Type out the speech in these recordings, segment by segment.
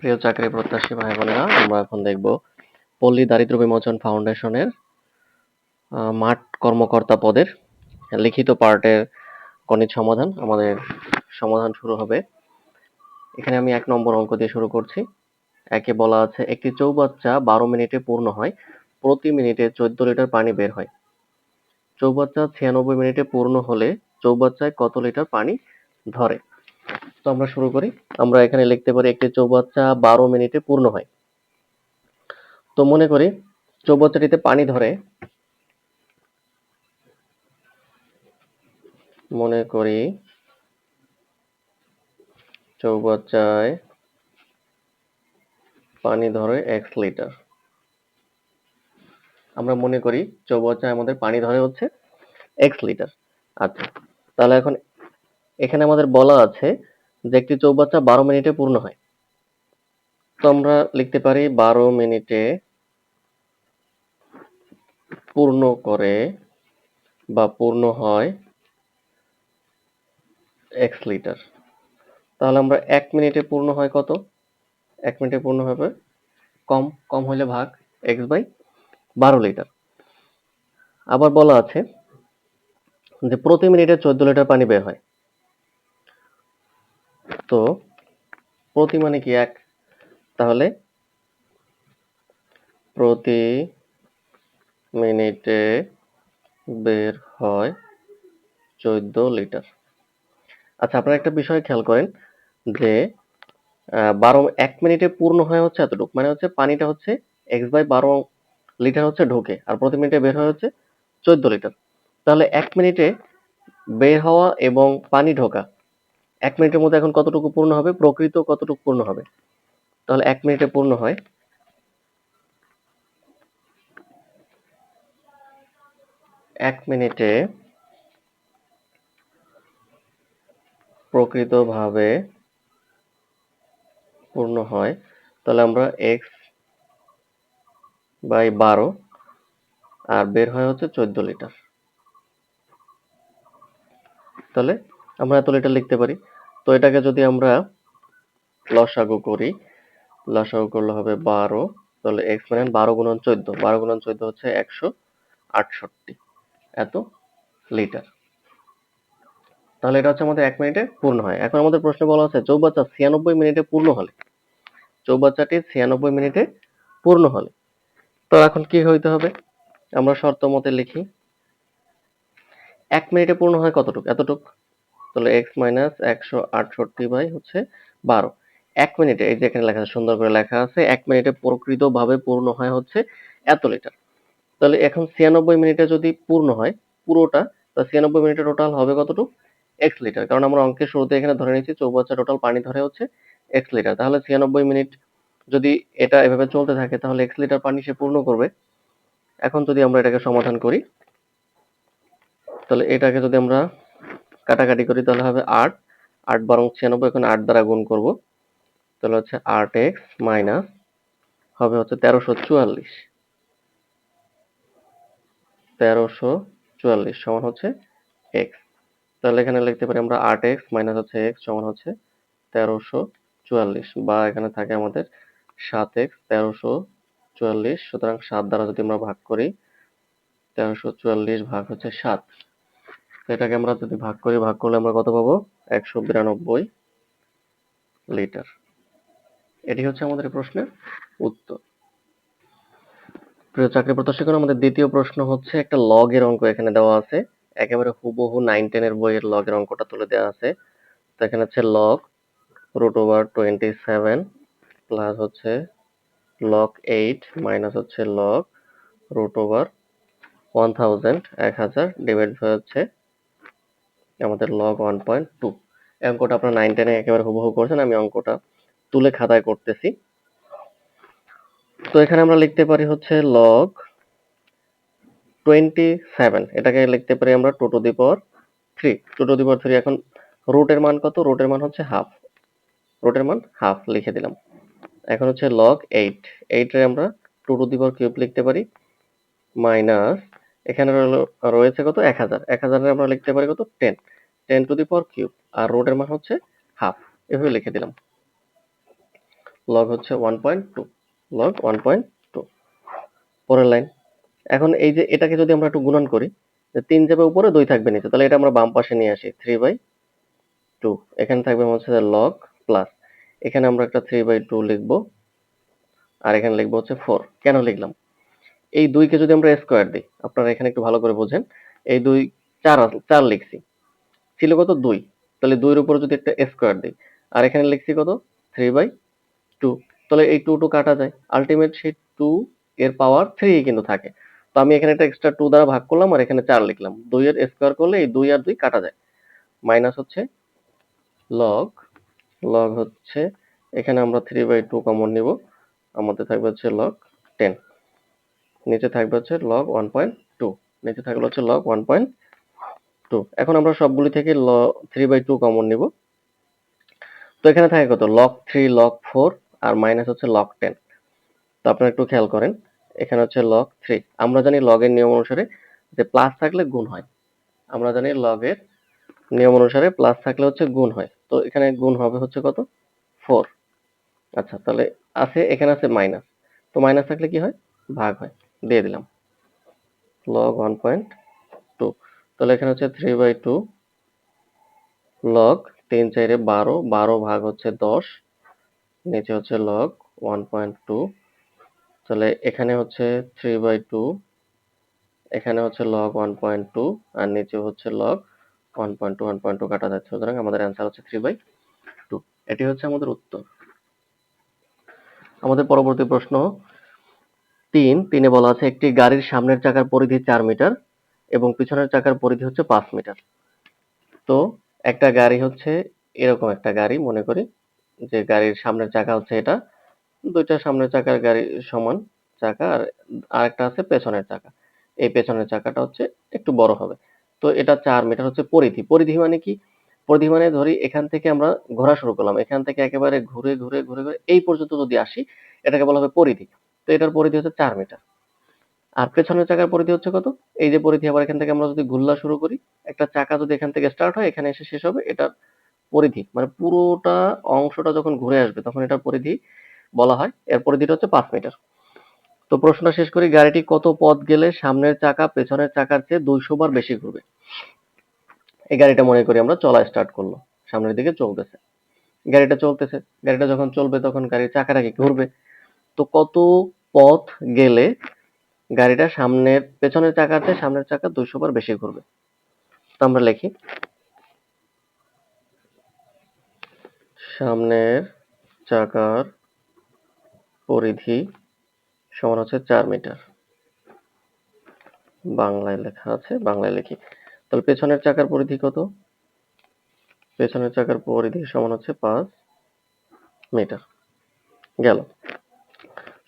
প্রিয় চাকরি প্রত্যাশী ভাই বোনেরা, আমরা এখন দেখব পল্লী দারিদ্র বিমোচন ফাউন্ডেশনের মাঠ কর্মকর্তা পদের লিখিত পার্টের গণিত সমাধান, আমাদের সমাধান শুরু হবে। এখানে আমি এক নম্বর অঙ্ক দিয়ে শুরু করছি। একে বলা আছে, একটি চৌবাচ্চা বারো মিনিটে পূর্ণ হয়, প্রতি মিনিটে চোদ্দ লিটার পানি বের হয়। চৌবাচ্চা ছিয়ানব্বই মিনিটে পূর্ণ হলে চৌবাচ্চায় কত লিটার পানি ধরে? তো আমরা শুরু করি। আমরা এখানে লিখতে পারি একটি চৌবাচ্চা বারো মিনিটে পূর্ণ হয়। তো মনে করি চৌবাচ্চাটিতে পানি ধরে। মনে করি চৌবাচ্চায় পানি ধরে এক্স লিটার। আমরা মনে করি চৌবাচ্চায় আমাদের পানি ধরে হচ্ছে এক্স লিটার। আচ্ছা তাহলে এখন এখানে আমাদের বলা আছে যে একটি চৌবাচ্চা বারো মিনিটে পূর্ণ হয়। তো আমরা লিখতে পারি বারো মিনিটে পূর্ণ করে বা পূর্ণ হয় এক্স লিটার তাহলে আমরা এক মিনিটে পূর্ণ হয় কত? এক মিনিটে পূর্ণ হবে কম কম হলে ভাগ এক্স বাই বারো লিটার আবার বলা আছে যে প্রতি মিনিটে চোদ্দ লিটার পানি বের হয়। তো প্রতি মানে কি এক? তাহলে প্রতি মিনিটে বের হয় চোদ্দ লিটার। আচ্ছা আপনারা একটা বিষয় খেয়াল করেন যে বারো এক মিনিটে পূর্ণ হয় হচ্ছে এতটুকু। মানে হচ্ছে পানিটা হচ্ছে এক্স বাই বারো লিটার হচ্ছে ঢোকে আর প্রতি মিনিটে বের হয় হচ্ছে চোদ্দ লিটার। তাহলে এক মিনিটে বের হওয়া এবং পানি ঢোকা এক মিনিটের মধ্যে এখন কতটুকু পূর্ণ হবে? প্রকৃত কতটুকু পূর্ণ হবে? তাহলে এক মিনিটে পূর্ণ হয়। এক মিনিটে প্রকৃতভাবে পূর্ণ হয়। তাহলে আমরা এক্স বাই বারো আর বের হয় হচ্ছে চোদ্দ লিটার। তাহলে আমরা এত লিটার লিখতে পারি। তো এটাকে যদি আমরা লসাগু করি, লসাগু করলে হবে বারো, তাহলে এক্স মানে বারো গুণন চোদ্দ। বারো গুণন চোদ্দ হচ্ছে একশো আটষট্টি। এত লিটার। তাহলে এটা হচ্ছে আমাদের এক মিনিটে পূর্ণ হয়। এখন আমাদের প্রশ্ন বলা আছে চৌবাচ্চা ছিয়ানব্বই মিনিটে পূর্ণ হলে। চৌবাচ্চাটি ছিয়ানব্বই মিনিটে পূর্ণ হলে। তো এখন কি হইতে হবে? আমরা শর্ত মতে লিখি, এক মিনিটে পূর্ণ হয় কতটুকু? এতটুকু। তাহলে এক্স মাইনাস একশো আটষট্টি বাই হচ্ছে বারো। এক মিনিটে এই যে এখানে লেখা আছে সুন্দর করে লেখা আছে, এক মিনিটে প্রকৃতভাবে পূর্ণ হয় হচ্ছে এত লিটার তাহলে এখন ছিয়ানব্বই মিনিটে যদি পূর্ণ হয়, পুরোটা, তা ছিয়ানব্বই মিনিটে টোটাল হবে কতটুকু? এক্স লিটার কারণ আমরা অঙ্কের শুরুতে এখানে ধরে নিচ্ছি চৌবাচ্চা টোটাল পানি ধরে হচ্ছে এক্স লিটার তাহলে ছিয়ানব্বই মিনিট যদি এটা এভাবে চলতে থাকে, তাহলে এক্স লিটার পানি সে পূর্ণ করবে। এখন যদি আমরা এটাকে সমাধান করি, তাহলে এটাকে যদি আমরা কাটাকাটি করি, তাহলে হবে আট। আট বরং ছিয়ানব্বই, এখন আট দ্বারা গুণ করব। তাহলে হচ্ছে আট এক্স মাইনাস হবে হচ্ছে তেরোশো চুয়াল্লিশ। তেরোশো চুয়াল্লিশ সমান হচ্ছে এক্স। তাহলে এখানে লিখতে পারি আমরা আট এক্স মাইনাস হচ্ছে এক্স সমান হচ্ছে তেরোশো চুয়াল্লিশ বা এখানে থাকে আমাদের সাত এক্স তেরোশো চুয়াল্লিশ। সুতরাং সাত দ্বারা যদি আমরা ভাগ করি, তেরোশো চুয়াল্লিশ ভাগ হচ্ছে সাত। এটাকে আমরা যদি ভাগ করি, ভাগ করলে আমরা কত পাবো? একশো বিরানব্বই লিটার। এটি হচ্ছে আমাদের প্রশ্নের উত্তর। প্রিয় চাকরি প্রত্যাশীগণ, আমাদের দ্বিতীয় প্রশ্ন হচ্ছে, একটা লগের অঙ্ক এখানে দেওয়া আছে। একেবারে হুবহু নাইন টেনের বইয়ের লগের অঙ্কটা তুলে দেওয়া আছে। তো এখানে হচ্ছে log root over twenty seven plus হচ্ছে লগ এইট মাইনাস হচ্ছে log root over one thousand এক হাজার ডিভাইড হচ্ছে আমাদের লগ ওয়ান পয়েন্ট টু অঙ্কটা আপনার নাইন টেনে একেবারে হুবহু করছেন, আমি অঙ্কটা তুলে খাতায় করতেছি। তো এখানে আমরা লিখতে পারি হচ্ছে লগ টোয়েন্টি সেভেন এটাকে লিখতে পারি আমরা two to the power three two to the power three এখন রুটের মান কত? রুটের মান হচ্ছে হাফ রুটের মান হাফ লিখে দিলাম। এখন হচ্ছে লগ এইট এইটের আমরা two to the power cube লিখতে পারি। মাইনাস এখানে রয়েছে কত? এক হাজার। এক হাজারের আমরা লিখতে পারি কত? Ten ten to the power cube আর রুটের মান হচ্ছে হাফ এভাবে লিখে দিলাম। লগ হচ্ছে one point two log one point two পরের লাইন এখন এই যে এটাকে যদি আমরা একটু গুণন করি, যে তিন যাবে উপরে, দুই থাকবে নিচে। তাহলে এটা আমরা বাম পাশে নিয়ে আসি। থ্রি বাই টু এখানে থাকবে হচ্ছে লগ প্লাস এখানে আমরা একটা থ্রি বাই টু লিখব। আর এখানে লিখব হচ্ছে ফোর কেন লিখলাম? এই দুইকে যদি আমরা স্কোয়ার দিই, আপনারা এখানে একটু ভালো করে বোঝেন, এই দুই চার চার লিখছি। ছিল কত? দুই। তাহলে দুইয়ের উপরে যদি একটা স্কোয়ার দিই, আর এখানে লিখছি কত? থ্রি বাই টু তাহলে এই টু টু কাটা যায়। আলটিমেট সেই টু এর পাওয়ার থ্রি কিন্তু থাকে। তো আমি এখানে একটা এক্সট্রা টু দ্বারা ভাগ করলাম, আর এখানে চার লিখলাম। দুই এর স্কোয়ার করলে এই দুই আর দুই কাটা যায়। মাইনাস হচ্ছে লগ লগ হচ্ছে, এখানে আমরা থ্রি বাই টু কমন নিব। আমাদের থাকবে হচ্ছে লগ টেন নিচে থাকবে হচ্ছে লগ ওয়ান পয়েন্ট টু নিচে থাকবে হচ্ছে লগ ওয়ান পয়েন্ট টু এখন আমরা সবগুলি থেকে log three by two common নিব। তো এখানে থাকে কত? লগ থ্রি লগ ফোর আর মাইনাস হচ্ছে লগ টেন তো আপনারা একটু খেয়াল করেন, এখানে হচ্ছে লগ থ্রি আমরা জানি লগের নিয়ম অনুসারে যে প্লাস থাকলে গুণ হয়। আমরা জানি লগের নিয়ম অনুসারে প্লাস থাকলে হচ্ছে গুণ হয়। তো এখানে গুণ হবে হচ্ছে কত? ফোর আচ্ছা তাহলে আছে, এখানে আছে মাইনাস তো মাইনাস থাকলে কি হয়? ভাগ হয়। দিয়ে দিলাম। লগ ওয়ান পয়েন্ট টু তাহলে এখানে হচ্ছে থ্রি বাই টু লগ তিন চাইরে বারো বারো ভাগ হচ্ছে দশ। নিচে হচ্ছে লগ ওয়ান পয়েন্ট টু তাহলে এখানে হচ্ছে থ্রি বাই টু এখানে হচ্ছে লগ ওয়ান পয়েন্ট টু আর নিচে হচ্ছে log one point two one point two কাটা যাচ্ছে। সুতরাং আমাদের অ্যান্সার হচ্ছে থ্রি বাই টু এটি হচ্ছে আমাদের উত্তর। আমাদের পরবর্তী প্রশ্ন তিন, তিনে বলা আছে একটি গাড়ির সামনের চাকার পরিধি চার মিটার এবং পিছনের চাকার পরিধি হচ্ছে পাঁচ মিটার। তো একটা গাড়ি হচ্ছে এরকম একটা গাড়ি, মনে করি, যে গাড়ির সামনের চাকা হচ্ছে এটা। দুইটা সামনের চাকার গাড়ি সমান চাকা আর আরেকটা আছে পেছনের চাকা। এই পেছনের চাকাটা হচ্ছে একটু বড় হবে। তো এটা চার মিটার হচ্ছে পরিধি। পরিধি মানে কি? পরিধি মানে ধরি এখান থেকে আমরা ঘোরা শুরু করলাম। এখান থেকে একেবারে ঘুরে ঘুরে ঘুরে ঘুরে এই পর্যন্ত যদি আসি, এটাকে বলা হবে পরিধি। এটার পরিধি হচ্ছে চার মিটার। আর পেছনের চাকার পরিধি হচ্ছে কত? এই যে পরিধি, আবার এখান থেকে আমরা যদি ঘুরলা শুরু করি, একটা চাকা যদি এখান থেকে স্টার্ট হয়, এখানে এসে শেষ হবে এটার পরিধি। মানে পুরোটা অংশটা যখন ঘুরে আসবে, তখন এটার পরিধি বলা হয়। এর পরিধিটা হচ্ছে পাঁচ মিটার। তো প্রশ্নটা শেষ করি, গাড়িটি কত পথ গেলে সামনের চাকা, পেছনের চাকার চেয়ে দুইশো বার বেশি ঘুরবে? এই গাড়িটা মনে করি আমরা চলা স্টার্ট করল। সামনের দিকে চলতেছে। গাড়িটা চলতেছে। গাড়িটা যখন চলবে, তখন গাড়ির চাকাটা কি ঘুরবে? তো কত পথ গেলে গাড়িটা সামনের পেছনের চেয়ে সামনের চাকা দুইশো বার বেশি ঘুরবে। তো আমরা লিখি। সামনের চাকার পরিধি সমান হচ্ছে চার মিটার। বাংলায় লেখা আছে, বাংলায় লিখি। তাহলে পেছনের চাকার পরিধি কত? পেছনের চাকার পরিধি সমান হচ্ছে পাঁচ মিটার। গেল।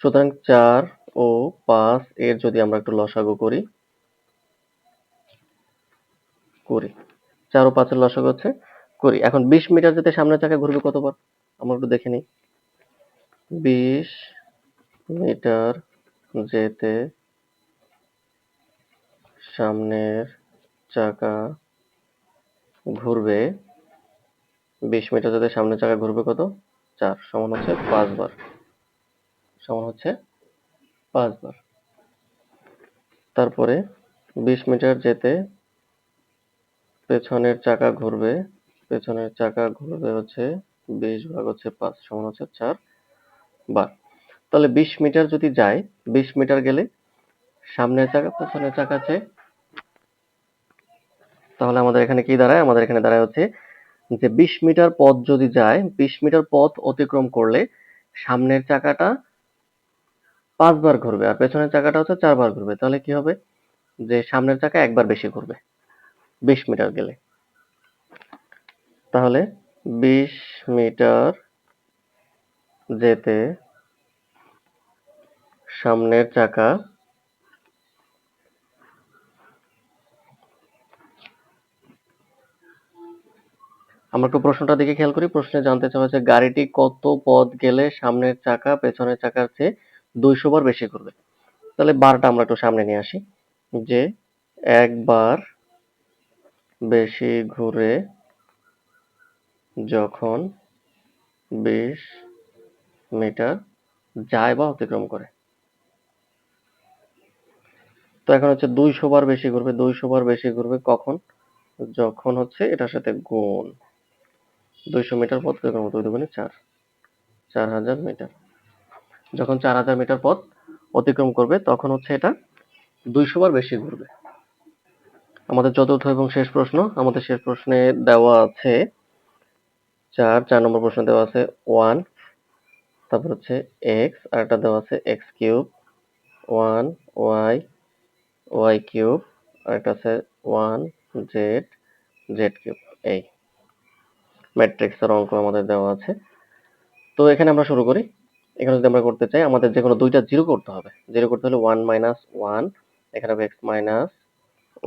সুতরাং চার ও পাঁচ এর যদি আমরা একটু লসাগু করি করি। চার ও পাঁচের লসাগু হচ্ছে করি এখন বিশ মিটার যেতে সামনের চাকা ঘুরবে কতবার আমরা একটু দেখে নিই। বিশ মিটার যেতে সামনের চাকা ঘুরবে, বিশ মিটার যেতে সামনের চাকা ঘুরবে কত? চার সমান হচ্ছে পাঁচবার সমান হচ্ছে পাঁচবার তারপরে বিশ মিটার যেতে পেছনের চাকা ঘুরবে, পেছনের চাকা ঘুরবে হচ্ছে বিশ ভাগ হচ্ছে পাঁচ সমান হচ্ছে চার বার। তাহলে বিশ মিটার যদি যায়, বিশ মিটার গেলে সামনের চাকা, পেছনের চাকা আছে। তাহলে আমাদের এখানে কি দাঁড়ায়? আমাদের এখানে দাঁড়ায় হচ্ছে যে বিশ মিটার পথ যদি যায়, বিশ মিটার পথ অতিক্রম করলে সামনের চাকাটা পাঁচবার ঘুরবে আর পেছনের চাকাটা হচ্ছে চারবার ঘুরবে। তাহলে কি হবে? যে সামনের চাকা একবার বেশি ঘুরবে, বিশ মিটার গেলে। তাহলে বিশ মিটার যেতে সামনের চাকা আমরা একটু প্রশ্নটা দিকে খেয়াল করি। প্রশ্নে জানতে চাওয়া হচ্ছে, গাড়িটি কত পথ গেলে সামনের চাকা পেছনের চাকার চেয়ে দুইশো বার বেশি ঘুরবে তাহলে বারটা আমরা একটু সামনে নিয়ে আসি যে একবার বেশি ঘুরে যখন বিশ মিটার যায় বা অতিক্রম করে। তো এখন হচ্ছে দুইশো বার বেশি ঘুরবে দুইশো বার বেশি ঘুরবে কখন? যখন হচ্ছে এটার সাথে গুণ। দুইশো মিটার পথ অতিক্রম দুগুণে চার। চার হাজার মিটার। যখন চার হাজার মিটার পথ অতিক্রম করবে, তখন হচ্ছে এটা দুইশো বার বেশি ঘুরবে। আমাদের চতুর্থ এবং শেষ প্রশ্ন, আমাদের শেষ প্রশ্নে দেওয়া আছে চার চার নম্বর প্রশ্ন দেওয়া আছে ওয়ান, তারপর হচ্ছে এক্স, আর একটা দেওয়া আছে X cube, one, Y Y cube, আর একটা আছে ওয়ান, জেড জেড কিউব, এই। ম্যাট্রিক্সের অঙ্ক আমাদের দেওয়া আছে। তো এখানে আমরা শুরু করি। এখানে যদি আমরা করতে চাই, আমাদের যে কোনো দুইটা জিরো করতে হবে। জিরো করতে হলে ওয়ান মাইনাস ওয়ান এখানে হবে এক্স মাইনাস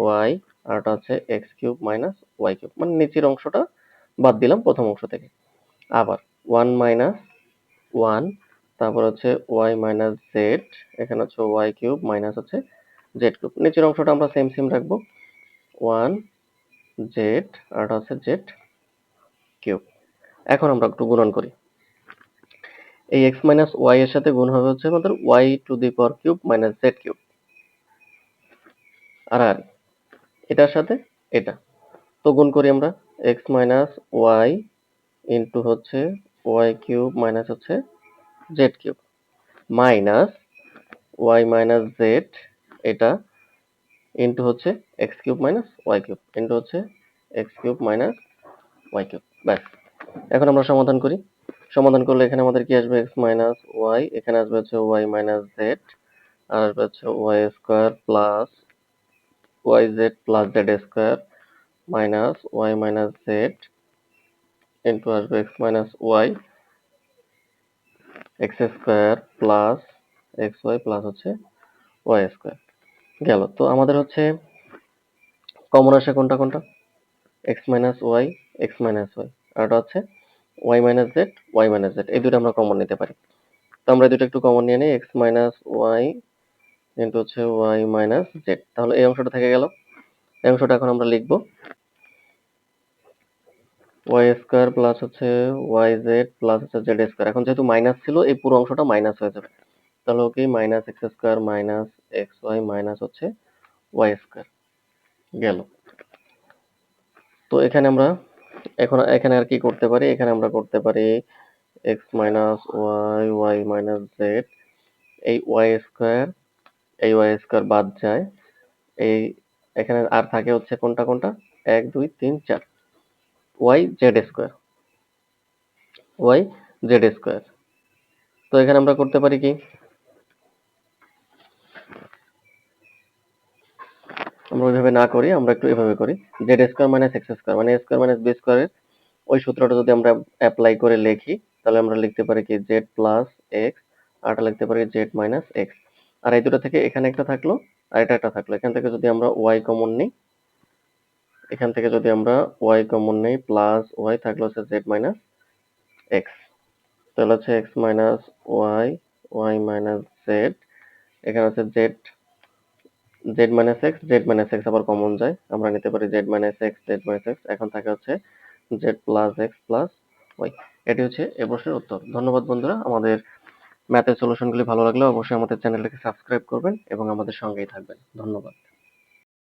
ওয়াই আর ওটা হচ্ছে X cube minus Y cube মানে নিচের অংশটা বাদ দিলাম প্রথম অংশ থেকে। আবার ওয়ান মাইনাস ওয়ান তারপর হচ্ছে ওয়াই মাইনাস জেড এখানে হচ্ছে ওয়াই কিউব মাইনাস হচ্ছে জেড কিউব নিচের অংশটা আমরা সেম সেম রাখব। ওয়ান জেড আর ওটা হচ্ছে জেড কিউব এখন আমরা একটু গুণন করি। এই এক্স মাইনাস ওয়াই এর সাথে গুণ হবে হচ্ছে আমাদের Y to the power cube minus Z cube আর আর, এটার সাথে এটা। তো গুণ করি আমরা এক্স মাইনাস ওয়াই ইন্টু হচ্ছে ওয়াই কিউব মাইনাস হচ্ছে Z cube minus Y minus Z এটা ইন্টু হচ্ছে X cube minus Y cube into হচ্ছে X cube minus Y cube ব্যাস। এখন আমরা সমাধান করি। সমাধান করলে এখানে আমাদের কি আসবে? এক্স মাইনাস ওয়াই এখানে আসবে হচ্ছে ওয়াই মাইনাস জেড আর আসবে হচ্ছে Y square plus Y Z plus Z square minus Y minus Z into আসবে X minus Y X square plus X Y plus হচ্ছে ওয়াই স্কোয়ার গেল। তো আমাদের হচ্ছে কমন আসে কোনটা কোনটা? X minus Y X minus Y আর হচ্ছে Y minus Z Y minus Z এই দুটো আমরা কমন নিতে পারি। তো আমরা দুটো একটু কমন নিয়ে নিই এক্স মাইনাস ওয়াই ইন্টু হচ্ছে ওয়াই মাইনাস জেড তাহলে এই অংশটা থেকে গেল। এই অংশটা এখন আমরা লিখব। ওয়াই স্কোয়ার প্লাস হচ্ছে ওয়াই জেড প্লাস হচ্ছে জেড স্কোয়ার এখন যেহেতু মাইনাস ছিল, এই পুরো অংশটা মাইনাস হয়ে যাবে। তাহলে okay minus x square minus x y minus হচ্ছে ওয়াই স্কোয়ার গেল। তো এখানে আমরা এখন, এখানে আর কি করতে পারি? এখানে আমরা করতে পারি x minus y y minus z এই ওয়াই স্কোয়ার এই ওয়াই স্কোয়ার বাদ যায়। এই এখানে আর থাকে হচ্ছে কোনটা কোনটা? এক, দুই, তিন, চার। Y z square y z square তো এখানে আমরা করতে পারি কি? আমরা ওইভাবে না করি, আমরা একটু এভাবে করি। Z square minus x square মানে স্কোয়ার মাইনাস বি স্কোয়ারের ওই সূত্রটা যদি আমরা অ্যাপ্লাই করে লিখি, তাহলে আমরা লিখতে পারি কি জেড প্লাস এক্স আরটা লিখতে পারি জেড মাইনাস এক্স আর এই দুটো থেকে এখানে একটা থাকল, আর এটা একটা থাকল। এখান থেকে যদি আমরা ওয়াই কমন নিই, এখান থেকে যদি আমরা ওয়াই কমন নিই প্লাস ওয়াই থাকল হচ্ছে জেড মাইনাস এক্স তাহলে হচ্ছে x minus y y minus z এখানে হচ্ছে z z minus x z minus x আবার কমন যায়। আমরা নিতে পারি z minus x z minus x এখন থাকে হচ্ছে z plus x plus y এটি হচ্ছে এ প্রশ্নের উত্তর। ধন্যবাদ বন্ধুরা। আমাদের ম্যাথের সলিউশনগুলি ভালো লাগলে অবশ্যই আমাদের চ্যানেলটিকে সাবস্ক্রাইব করবেন এবং আমাদের সঙ্গেই থাকবেন। ধন্যবাদ।